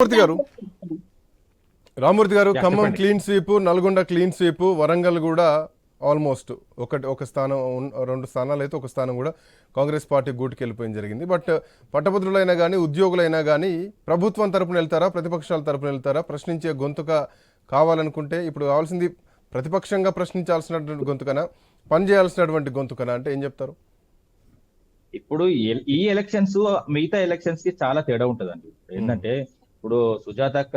రామూర్తి గారు. రామూర్తి గారు Khammam. Clean sweep Nalgonda clean sweep Warangal కూడా ఆల్మోస్ట్ ఒకటి ఒక స్థానం రెండు స్థానాలు అయితే ఒక స్థానం కూడా కాంగ్రెస్ పార్టీ గూటికి వెళ్ళిపోయింది జరిగింది. బట్ పట్టభద్రులైనా కానీ ఉద్యోగులైనా కానీ ప్రభుత్వం తరపున వెళ్తారా ప్రతిపక్షాల తరపున వెళ్తారా? ప్రశ్నించే గొంతుక కావాలనుకుంటే ఇప్పుడు కావాల్సింది ప్రతిపక్షంగా ప్రశ్నించాల్సినటువంటి గొంతుకనా? పనిచేయాల్సినటువంటి గొంతుకనా? అంటే ఏం చెప్తారు? ఇప్పుడు ఈ ఎలక్షన్స్ మిగతా ఎలక్షన్స్కి చాలా తేడా ఉంటదండి. ఏంటంటే ఇప్పుడు సుజాత అక్క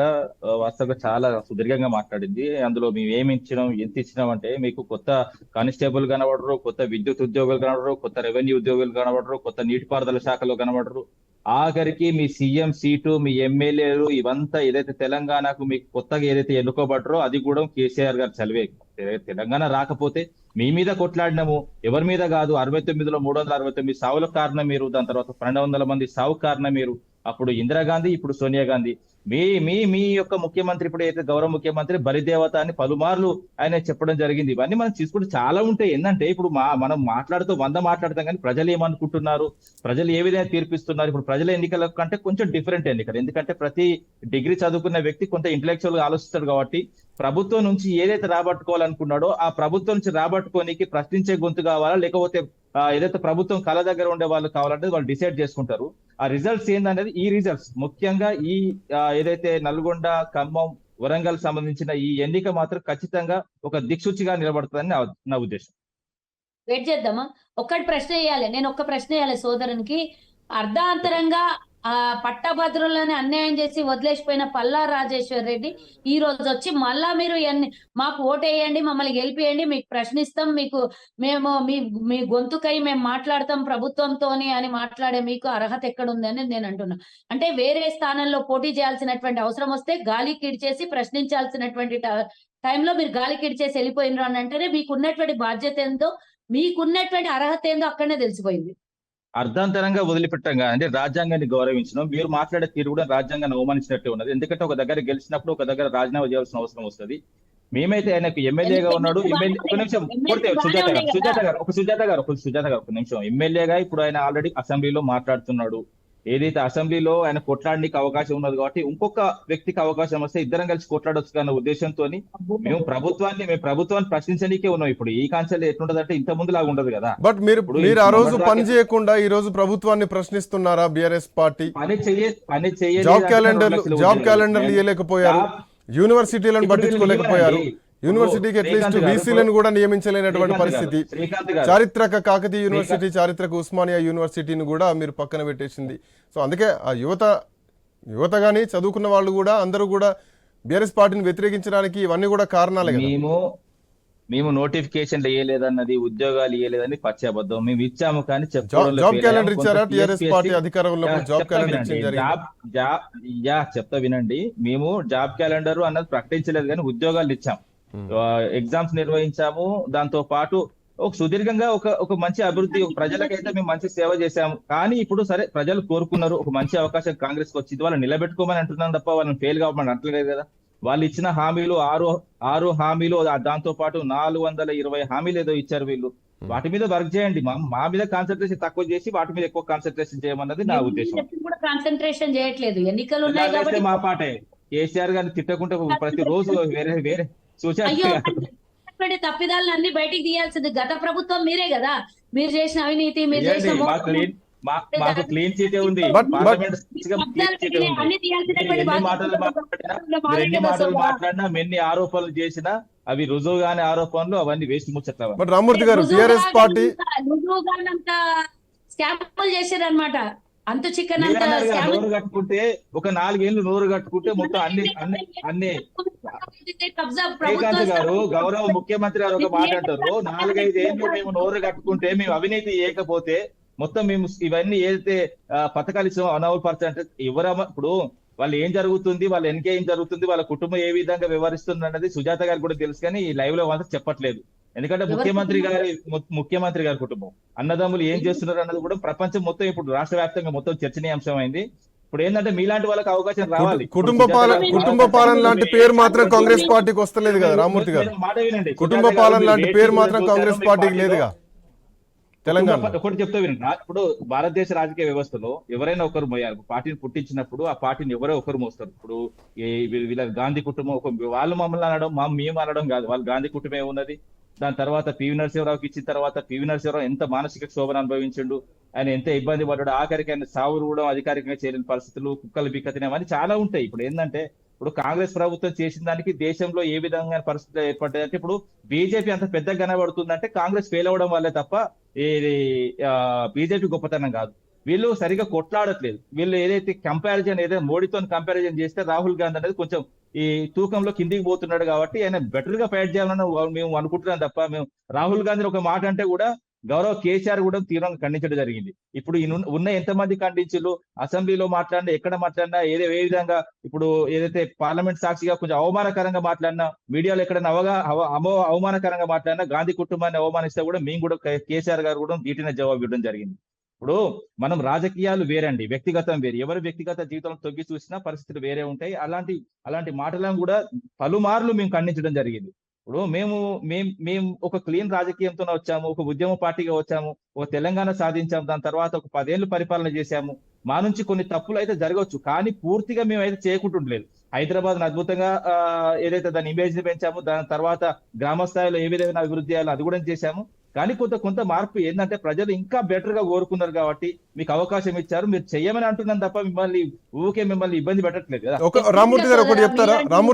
వాస్తవంగా చాలా సుదీర్ఘంగా మాట్లాడింది. అందులో మేము ఏమి ఇచ్చినాం ఎంత ఇచ్చినాం అంటే మీకు కొత్త కానిస్టేబుల్ కనబడరు కొత్త విద్యుత్ ఉద్యోగులు కనబడరు కొత్త రెవెన్యూ ఉద్యోగులు కనబడరు కొత్త నీటిపారుదల శాఖలో కనబడరు. ఆఖరికి మీ సీఎం సీటు మీ ఎమ్మెల్యేలు ఇవంతా ఏదైతే తెలంగాణకు మీకు కొత్తగా ఏదైతే ఎన్నుకోబడరో అది కూడా కేసీఆర్ గారు చదివే. తెలంగాణ రాకపోతే మీ మీద కొట్లాడినాము. ఎవరి మీద కాదు అరవై తొమ్మిదిలో మూడు వందల అరవై తొమ్మిది సావులకు కారణం మీరు దాని తర్వాత పన్నెండు వందల మంది సావు కారణం మీరు. అప్పుడు ఇందిరాగాంధీ ఇప్పుడు సోనియా గాంధీ. మీ మీ మీ యొక్క ముఖ్యమంత్రి ఇప్పుడు అయితే గౌరవ ముఖ్యమంత్రి బలిదేవత అని పలుమార్లు ఆయన చెప్పడం జరిగింది. ఇవన్నీ మనం తీసుకుంటే చాలా ఉంటాయి. ఏంటంటే ఇప్పుడు మా మనం మాట్లాడుతూ వంద మాట్లాడతాం కానీ ప్రజలు ఏమనుకుంటున్నారు? ప్రజలు ఏ విధంగా తీర్పిస్తున్నారు? ఇప్పుడు ప్రజల ఎన్నికల కంటే కొంచెం డిఫరెంట్ ఎన్నికలు. ఎందుకంటే ప్రతి డిగ్రీ చదువుకున్న వ్యక్తి కొంత ఇంటలెక్చువల్గా ఆలోచిస్తాడు కాబట్టి ప్రభుత్వం నుంచి ఏదైతే రాబట్టుకోవాలనుకున్నాడో ఆ ప్రభుత్వం నుంచి రాబట్టుకోనికి ప్రశ్నించే గొంతు కావాలా? లేకపోతే ఏదైతే ప్రభుత్వం కళ దగ్గర ఉండే వాళ్ళు కావాలంటే వాళ్ళు డిసైడ్ చేసుకుంటారు. ఆ రిజల్ట్స్ ఏందనేది ఈ రిజల్ట్స్ ముఖ్యంగా ఈ ఏదైతే నల్గొండ ఖమ్మం వరంగల్ సంబంధించిన ఈ ఎన్నిక మాత్రం ఖచ్చితంగా ఒక దిక్సూచిగా నిలబడుతుందని నా నా ఉద్దేశం. వెయిట్ చేద్దామా? ఒక్కటి ప్రశ్న వేయాలి. నేను ఒక్క ప్రశ్న వేయాలి సోదరునికి. అర్ధాంతరంగా ఆ పట్టభద్రులని అన్యాయం చేసి వదిలేసిపోయిన పల్లా రాజేశ్వర్ రెడ్డి ఈ రోజు వచ్చి మళ్ళా మీరు మాకు ఓటేయండి మమ్మల్ని గెలిపియండి మీకు ప్రశ్నిస్తాం మీకు మేము మీ మీ గొంతుకై మేము మాట్లాడతాం ప్రభుత్వంతోని అని మాట్లాడే మీకు అర్హత ఎక్కడ అని నేను అంటున్నా. అంటే వేరే స్థానంలో పోటీ చేయాల్సినటువంటి అవసరం వస్తే గాలి కిడిచేసి ప్రశ్నించాల్సినటువంటి టైంలో మీరు గాలి కిడిచేసి వెళ్ళిపోయినారు అని అంటేనే మీకు ఉన్నటువంటి బాధ్యత ఏందో మీకున్నటువంటి అర్హత ఏందో అక్కడనే తెలిసిపోయింది. అర్ధాంతరంగా వదిలిపెట్టంగా అంటే రాజ్యాంగాన్ని గౌరవించడం. మీరు మాట్లాడే తీరు కూడా రాజ్యాంగాన్ని అవమానించినట్టే ఉన్నది. ఎందుకంటే ఒక దగ్గర గెలిచినప్పుడు ఒక దగ్గర రాజీనామా చేయాల్సిన అవసరం వస్తుంది. మేమైతే ఆయనకు ఎమ్మెల్యేగా ఉన్నాడు. ఎమ్మెల్యే ఒక నిమిషం పూర్తి సుజాత గారు సుజాత గారు ఒక సుజాత గారు ఒక సుజాత గారు ఒక నిమిషం. ఎమ్మెల్యేగా ఇప్పుడు ఆయన ఆల్రెడీ అసెంబ్లీలో మాట్లాడుతున్నాడు. ఏదైతే అసెంబ్లీలో ఆయన కొట్లాడడానికి అవకాశం ఉన్నది కాబట్టి ఇంకొక వ్యక్తికి అవకాశం వస్తే ఇద్దరం కలిసి కొట్లాడొచ్చు అన్న ఉద్దేశంతో మేము ప్రభుత్వాన్ని మేము ప్రభుత్వాన్ని ప్రశ్నించడానికే ఉన్నాం ఇప్పుడు. ఈ కాన్సెప్ట్ ఎట్లుంటదంటే ఇంత ముందు లాగా ఉండదు కదా. బట్ మీరు మీరు ఆ రోజు పని చేయకుండా ఈ రోజు ప్రభుత్వాన్ని ప్రశ్నిస్తున్నారా బిఆర్ఎస్ పార్టీ? పని చెయ్య పని చెయ్యలేదు జాబ్ క్యాలెండర్ జాబ్. క్యాలెండర్లు ఇవ్వలేకపోయారు యూనివర్సిటీలను పట్టించుకోలేకపోయారు. యూనివర్సిటీకి అట్లీస్ట్ బీసీలను కూడా నియమించలేనటువంటి పరిస్థితి. చారిత్రక కాకతీయ యూనివర్సిటీ చారిత్రక ఉస్మానియా యూనివర్సిటీని కూడా మీరు పక్కన పెట్టేసింది. సో అందుకే ఆ యువత యువత కానీ చదువుకున్న వాళ్ళు కూడా అందరూ కూడా బీఆర్ఎస్ పార్టీని వ్యతిరేకించడానికి ఇవన్నీ కూడా కారణాలే మేము మేము నోటిఫికేషన్లు ఇవ్వలేదన్నది ఉద్యోగాలు ఇవ్వలేదని పచ్చాబద్ధం మేము ఇచ్చాము కానీ జాబ్ క్యాలెండర్. ఇచ్చారా? టిఆర్ఎస్ పార్టీ అధికారంలో జాబ్ క్యాలెండర్ జాబ్ జాబ్ యా చెప్తా వినండి. మేము జాబ్ క్యాలెండర్ అన్నది ప్రకటించలేదు కానీ ఉద్యోగాలు ఇచ్చాం. ఎగ్జామ్స్ నిర్వహించాము. దాంతో పాటు ఒక సుదీర్ఘంగా ఒక ఒక మంచి అభివృద్ధి ప్రజలకైతే మేము మంచి సేవ చేశాము. కానీ ఇప్పుడు సరే ప్రజలు కోరుకున్నారు ఒక మంచి అవకాశం కాంగ్రెస్కి వచ్చింది వాళ్ళని నిలబెట్టుకోమని అంటున్నాం తప్ప వాళ్ళని ఫెయిల్ కావమని అంటలేదు కదా. వాళ్ళు ఇచ్చిన హామీలు ఆరు ఆరు హామీలు దాంతో పాటు నాలుగు వందల ఇరవై హామీలు ఏదో ఇచ్చారు వీళ్ళు. వాటి మీద వర్క్ చేయండి. మా మీద కాన్సన్ట్రేషన్ తక్కువ చేసి వాటి మీద ఎక్కువ కాన్సన్ట్రేషన్ చేయమన్నది నా ఉద్దేశం. కాన్సన్ట్రేషన్ చేయట్లేదు. ఎన్నికలు మా పాటే. కేసీఆర్ గారిని తిట్టకుంటే ప్రతి రోజు వేరే వేరే సూచన తప్పిదాలను అన్ని బయటికి తీయాల్సింది గత ప్రభుత్వం మీరే కదా. మీరు చేసిన అవినీతి మీరు. చేసిన మాకు క్లీన్ చీటే ఉంది. ఎన్ని మాటలు మాట్లాడినా ఎన్ని ఆరోపణలు చేసినా అవి రుజువుగానే ఆరోపణలు అవన్నీ వేస్ట్ ముచ్చట్ల బట్ రామూర్తి గారు రుజువుగా టిఆర్ఎస్ పార్టీ రుజువుగానంత స్కామ్లు చేశారన్నమాట. అంత చికెన్ అంత నోరు కట్టుకుంటే ఒక నాలుగేళ్ళు నోరు కట్టుకుంటే మొత్తం అన్ని అన్ని అన్ని శ్రీకాంత్ గారు గౌరవ ముఖ్యమంత్రి గారు ఒక మాట అంటారు. నాలుగైదు ఏళ్ళు మేము నోరు కట్టుకుంటే మేము అవినీతి చేయకపోతే మొత్తం మేము ఇవన్నీ ఏదైతే పథకాలు ఇచ్చామో అనవల్ పర్సెంట్ ఎవరమ్మ ఇప్పుడు వాళ్ళు ఏం జరుగుతుంది వాళ్ళ వెనక ఏం జరుగుతుంది వాళ్ళ కుటుంబం ఏ విధంగా వ్యవహరిస్తుంది అన్నది సుజాత గారికి కూడా తెలుసు కానీ ఈ లైవ్లో మాత్రం చెప్పట్లేదు. ఎందుకంటే ముఖ్యమంత్రి? గారి ముఖ్యమంత్రి గారి కుటుంబం. అన్నదమ్ములు ఏం చేస్తున్నారు అన్నది కూడా ప్రపంచం మొత్తం ఇప్పుడు రాష్ట్ర వ్యాప్తంగా మొత్తం చర్చనీయాంశం అయింది ఇప్పుడు ఏంటంటే మీలాంటి వాళ్ళకి అవకాశం రావాలి. కుటుంబ పాలన కుటుంబ పాలన లాంటి పేరు మాత్రం కాంగ్రెస్ పార్టీకి వస్తలేదు కదా రామూర్తి గారు. కుటుంబ పాలన లాంటి పేరు మాత్రం కాంగ్రెస్ పార్టీకి లేదుగా? తెలంగాణ. ఒకటి చెప్తా వినండి. ఇప్పుడు భారతదేశ రాజకీయ వ్యవస్థలో ఎవరైనా ఒకరు మోయాలి. పార్టీని పుట్టించినప్పుడు ఆ పార్టీని ఎవరో ఒకరు మోస్తారు. ఇప్పుడు వీళ్ళ గాంధీ కుటుంబం ఒక వాళ్ళు మమ్మల్ని అనడం మా మేము అనడం కాదు. వాళ్ళు గాంధీ కుటుంబం ఉన్నది దాని తర్వాత పివి నరసింహరావుకి ఇచ్చిన తర్వాత పివి నరసింహరావు ఎంత మానసిక క్షోభను అనుభవించిండు ఆయన ఎంత ఇబ్బంది పడ్డాడు ఆఖరికి ఆయన సావు కూడా అధికారికంగా చేయలేని పరిస్థితులు కుక్కలు బిక్కతినవన్నీ చాలా ఉంటాయి. ఇప్పుడు ఏంటంటే ఇప్పుడు కాంగ్రెస్ ప్రభుత్వం చేసిన దానికి దేశంలో ఏ విధంగా పరిస్థితులు ఏర్పడ్డాయి అంటే ఇప్పుడు బీజేపీ అంత పెద్దగా కనబడుతుందంటే కాంగ్రెస్ ఫెయిల్ అవ్వడం వల్లే తప్ప ఇది బీజేపీ గొప్పతనం కాదు. వీళ్ళు సరిగా కొట్లాడట్లేదు. వీళ్ళు ఏదైతే కంపారిజన్ ఏదైతే మోడీతో కంపారిజన్ చేస్తే రాహుల్ గాంధీ అనేది కొంచెం ఈ తూకంలో కిందికి పోతున్నాడు కాబట్టి ఆయన బెటర్గా ఫైట్ చేయాలని మేము అనుకుంటున్నాం తప్ప మేము రాహుల్ గాంధీ ఒక మాట అంటే కూడా గౌరవ కేసీఆర్ కూడా తీవ్రంగా ఖండించడం జరిగింది. ఇప్పుడు ఉన్న- ఎంతమంది ఖండించులు అసెంబ్లీలో మాట్లాడినా ఎక్కడ మాట్లాడినా ఏదో ఏ విధంగా ఇప్పుడు ఏదైతే పార్లమెంట్ సాక్షిగా కొంచెం అవమానకరంగా మాట్లాడినా మీడియాలో ఎక్కడైనా అవగా అవ- అమో అవమానకరంగా మాట్లాడినా గాంధీ కుటుంబాన్ని అవమానిస్తే కూడా మేము కూడా కేసీఆర్ గారు కూడా దీటిన జవాబు ఇవ్వడం జరిగింది. ఇప్పుడు మనం రాజకీయాలు వేరండి వ్యక్తిగతం వేరు. ఎవరు వ్యక్తిగత జీవితంలో తొగ్గి చూసినా పరిస్థితులు వేరే ఉంటాయి. అలాంటి అలాంటి మాటలను కూడా పలుమార్లు మేము ఖండించడం జరిగింది. ఇప్పుడు మేము మేము మేము ఒక క్లీన్ రాజకీయంతో వచ్చాము ఒక ఉద్యమ పార్టీగా వచ్చాము ఒక తెలంగాణ సాధించాము దాని తర్వాత ఒక పదేళ్ళు పరిపాలన చేశాము. మా నుంచి కొన్ని తప్పులు అయితే జరగవచ్చు కానీ పూర్తిగా మేము అయితే చేయకుంటుండలేదు హైదరాబాద్ అద్భుతంగా ఏదైతే దాని ఇమేజ్ పెంచాము దాని తర్వాత గ్రామ స్థాయిలో ఏ విధంగా అభివృద్ధి చేయాలో అది కూడా చేశాము. కానీ కొంత కొంత మార్పు ఏంటంటే ప్రజలు ఇంకా బెటర్గా కోరుకున్నారు కాబట్టి మీకు అవకాశం ఇచ్చారు మీరు చెయ్యమని అంటున్నాను తప్ప మిమ్మల్ని ఊకే మిమ్మల్ని ఇబ్బంది పెట్టట్లేదు కదా. ఒక రామూర్తి గారు ఒకటి చెప్తారా? రామూర్తి